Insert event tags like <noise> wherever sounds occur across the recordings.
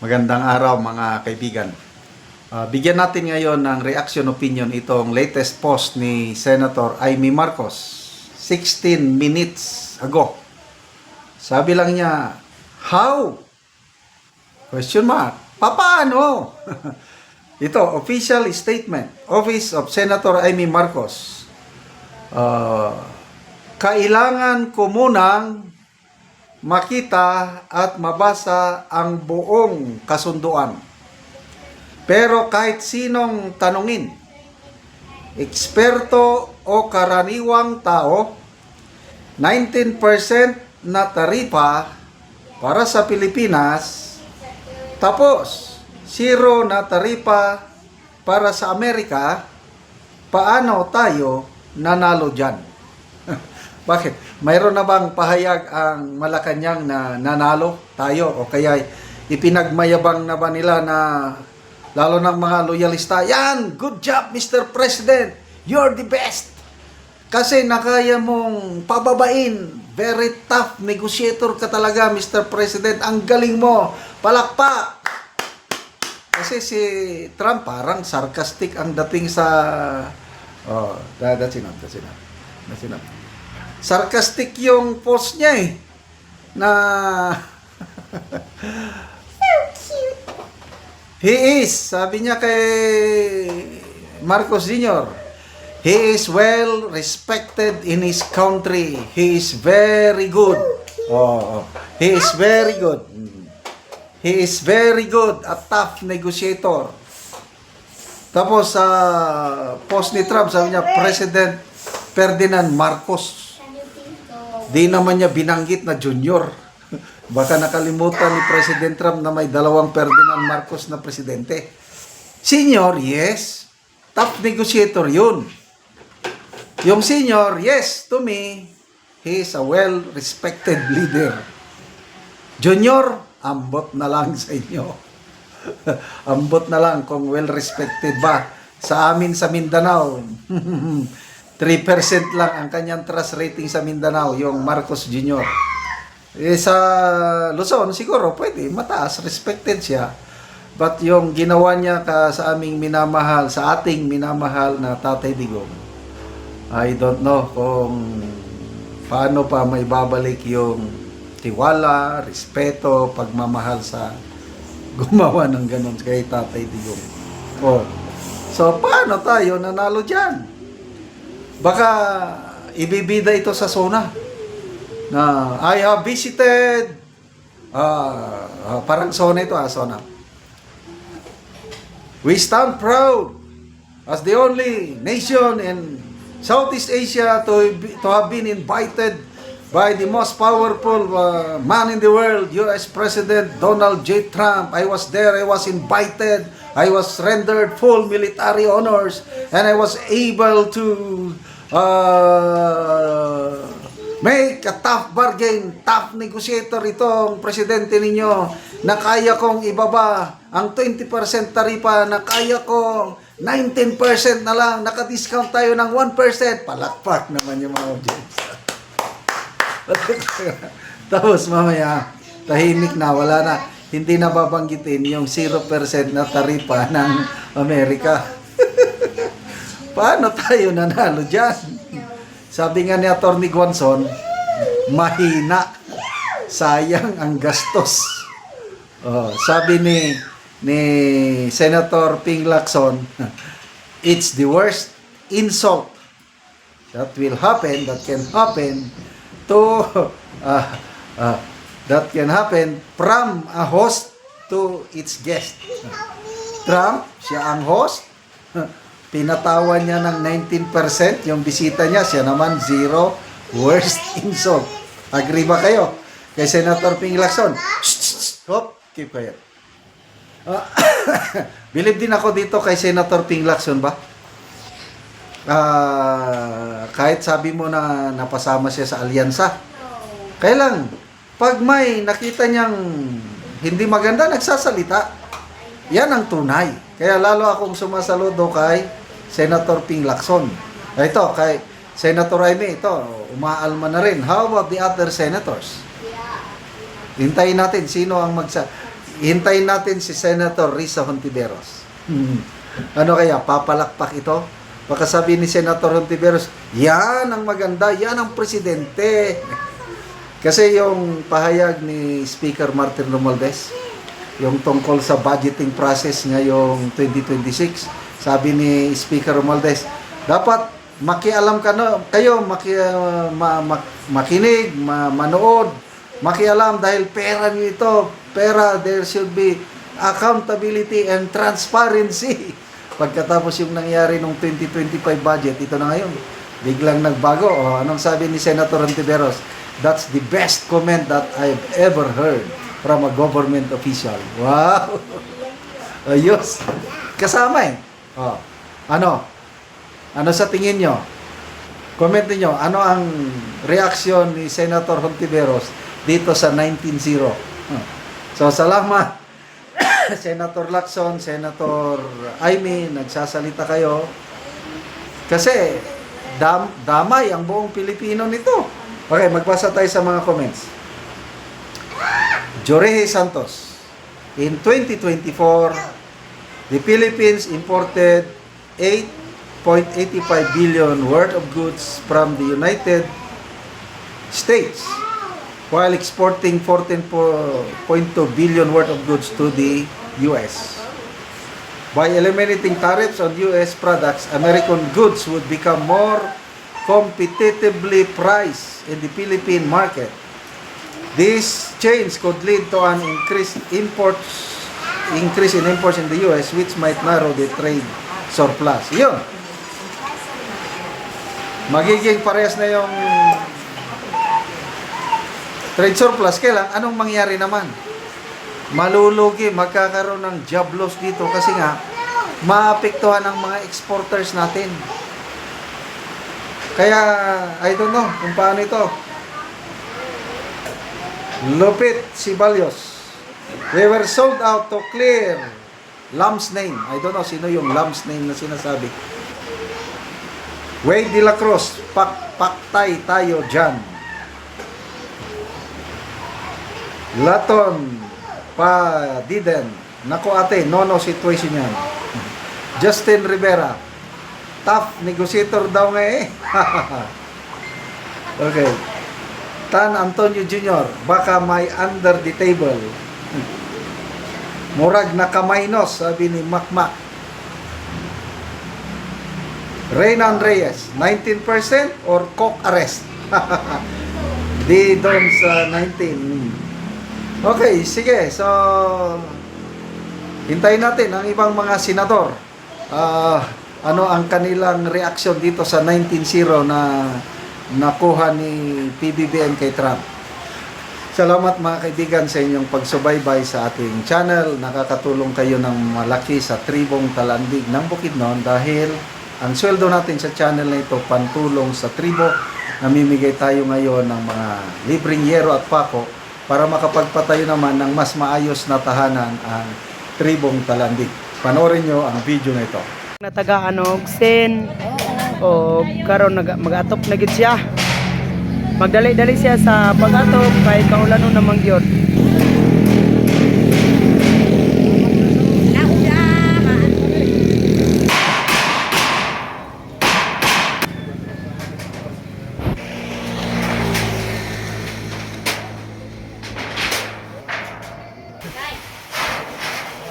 Magandang araw mga kaibigan. Ah, bigyan natin ngayon ng reaction opinion itong latest post ni Senator Amy Marcos 16 minutes ago. Sabi lang niya, how? Question mark. Paano? <laughs> Ito, official statement. Office of Senator Amy Marcos. Ah, kailangan ko munang makita at mabasa ang buong kasunduan. Pero kahit sinong tanungin, eksperto o karaniwang tao, 19% na taripa para sa Pilipinas, tapos zero na taripa para sa Amerika, paano tayo nanalo dyan? Bakit? Mayroon na bang pahayag ang Malacanang na nanalo tayo o kaya ipinagmayabang na ba nila na lalo ng mga loyalista, yan, good job Mr. President, you're the best. Kasi nakaya mong pababain, very tough negotiator ka talaga Mr. President, ang galing mo, palakpak. Kasi si Trump parang sarcastic ang dating sa oh, that, that's enough, that's enough. That's enough. Sarcastic yung post niya eh. Na He is, sabi niya kay Marcos Jr. He is well respected in his country. He is very good. Oh, oh. he is very good. He is very good, a tough negotiator. Tapos sa post ni Trump, sabi niya, President Ferdinand Marcos. Di naman niya binanggit na junior. <laughs> Baka nakalimutan ni President Trump na may dalawang Ferdinand Marcos na presidente. Senior, yes. Top negotiator yun. Yung senior, yes, to me, he is a well-respected leader. Junior, ambot na lang sa inyo. <laughs> ambot na lang kung well-respected ba. Sa amin sa Mindanao, <laughs> 3% lang ang kanyang trust rating sa Mindanao, yung Marcos Jr. Eh, sa Luzon, siguro pwede, mataas, respected siya. But yung ginawa niya ka sa aming minamahal, sa ating minamahal na Tatay Digong, I don't know kung paano pa may babalik yung tiwala, respeto, pagmamahal sa gumawa ng ganun kay Tatay Digong. Oh. So, paano tayo nanalo dyan? Baka ibibida ito sa zona na I have visited ah ah, parang zona ito ah, zona. We stand proud as the only nation in Southeast Asia to, to have been invited by the most powerful uh, man in the world, US President Donald J. Trump. I was there, I was invited, I was rendered full military honors, and I was able to uh, make a tough bargain, tough negotiator itong presidente ninyo na kaya kong ibaba ang 20% taripa na kaya kong 19% na lang, naka-discount tayo ng 1%. Palakpak naman yung mga audience. <laughs> Tapos mamaya, tahimik na, wala na. Hindi na babanggitin yung 0% na taripa ng Amerika. <laughs> Paano tayo nanalo dyan? Sabi nga ni Atty. Guanzon, mahina. Sayang ang gastos. Oh, sabi ni ni Senator Ping Lacson, <laughs> it's the worst insult that will happen, that can happen to uh, <laughs> uh, that can happen from a host to its guest. Trump, siya ang host. <laughs> Pinatawan niya ng 19% yung bisita niya, siya naman zero. Worst <laughs> insult. Agree ba kayo? Kay Senator Ping Lacson. Hop, keep quiet. Ah, <coughs> believe din ako dito kay Senator Ping Lacson ba? Ah, kahit sabi mo na napasama siya sa alyansa. Kaya lang, pag may nakita niyang hindi maganda, nagsasalita. Yan ang tunay. Kaya lalo akong sumasaludo kay Senator Ping Lacson. Ah, Ito, kay Senator Jaime, ito, umaalma na rin. How about the other senators? Hintayin natin sino ang magsa... hintayin natin si Senator Risa Hontiveros. Hmm. Ano kaya, papalakpak ito? Baka sabi ni Senator Hontiveros, yan ang maganda, yan ang presidente. <laughs> Kasi yung pahayag ni Speaker Martin Romualdez, yung tungkol sa budgeting process ngayong 2026, sabi ni Speaker Romualdez, dapat makialam ka no, kayo, maki, ma, ma- makinig, ma, manood, makialam dahil pera niyo ito, pera, there should be accountability and transparency. <laughs> Pagkatapos yung nangyari nung 2025 budget, ito na ngayon, biglang nagbago. O, anong sabi ni Senator Antiveros? That's the best comment that I've ever heard from a government official. <laughs> Wow! Ayos. Kasama eh. Oh. Ano? Ano sa tingin nyo? Comment niyo ano ang reaksyon ni Senator Hontiveros dito sa 19-0. Hmm. So, salamat. <coughs> Senator Lacson, Senator Aimee, nagsasalita kayo. Kasi, dam, damay ang buong Pilipino nito. Okay, magbasa tayo sa mga comments. Jorehe Santos. In 2024, the Philippines imported 8.85 billion worth of goods from the United States while exporting 14.2 billion worth of goods to the US. By eliminating tariffs on US products, American goods would become more competitively priced in the Philippine market. This change could lead to an increased imports increase in imports in the US which might narrow the trade surplus. Yun. Magiging parehas na yung trade surplus. Kailan? Anong mangyari naman? Malulugi, magkakaroon ng job loss dito kasi nga maapektuhan ang mga exporters natin. Kaya, I don't know kung paano ito. Lupit Sibalios. We were sold out to clear Lamb's name. I don't know sino yung Lamb's name na sinasabi. Wade De La Cruz, pak paktay tayo dyan. Laton pa Diden. Nako ate, no-no situation yan. <laughs> Justin Rivera. Tough negotiator daw nga eh. <laughs> okay. Tan Antonio Jr. Baka may under the table. Murag nakamainos, sabi ni Makmak. Reynan Reyes, 19% or coke arrest? <laughs> Di doon sa 19. Okay, sige. So, hintayin natin ang ibang mga senador. Ah, ano ang kanilang reaksyon dito sa 19-0 na nakuha ni PBBM kay Trump. Salamat mga kaibigan sa inyong pagsubaybay sa ating channel. Nakakatulong kayo ng malaki sa tribong talandig ng Bukidnon dahil ang sweldo natin sa channel na ito pantulong sa tribo. Namimigay tayo ngayon ng mga libreng yero at pako para makapagpatayo naman ng mas maayos na tahanan ang tribong talandig. Panoorin nyo ang video na ito. natagaan og sin o karon magatop na gid siya magdali-dali siya sa pag-atop kay kaulano namang gyud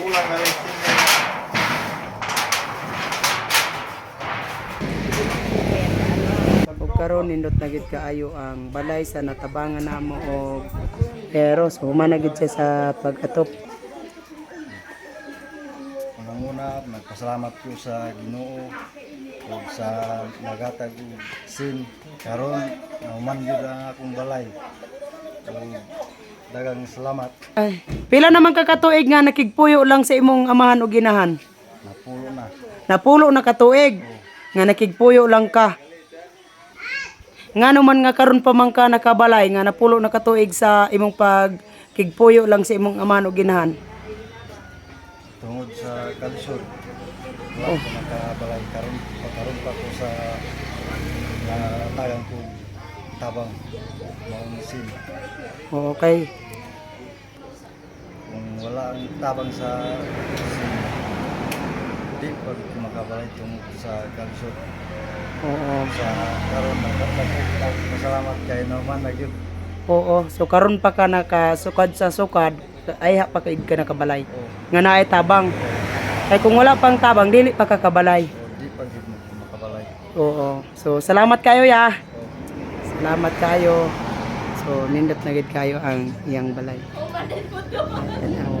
ug karon nindot na gid kaayo ang balay sa natabangan namo og pero so human na gid siya sa pag-atop Unang-una, nagpasalamat ko sa Ginoo o sa nagatag og sin karon nauman gyud ang akong balay. O dagang salamat ay pila naman ka katuig nga nakigpuyo lang sa imong amahan o ginahan napulo na. Napulo na katuig nga nakigpuyo lang ka. Nga naman nga karon pa man ka nakabalay nga napulo na katuig sa imong pagkigpuyo lang sa imong amahan o ginahan. Tungod sa kalisod. Wala ko nakabalay karon karon pa ko sa natagang ko tabang maong sin. Okay. Kung wala ang tabang sa sin di pag makabalay tungkol sa kalisod Oo. sa karon pasalamat kay Norman na gyud Oo. So karon pa ka nakasukad sa sukad, ay ha pa ka nakabalay. o Nga naay tabang. Kay kung wala pang tabang, dili pa ka kabalay. o di pa gyud mo makabalay Oo. So salamat kayo ya. o Salamat kayo. So nindot na gid kayo ang iyang balay. Yan, ang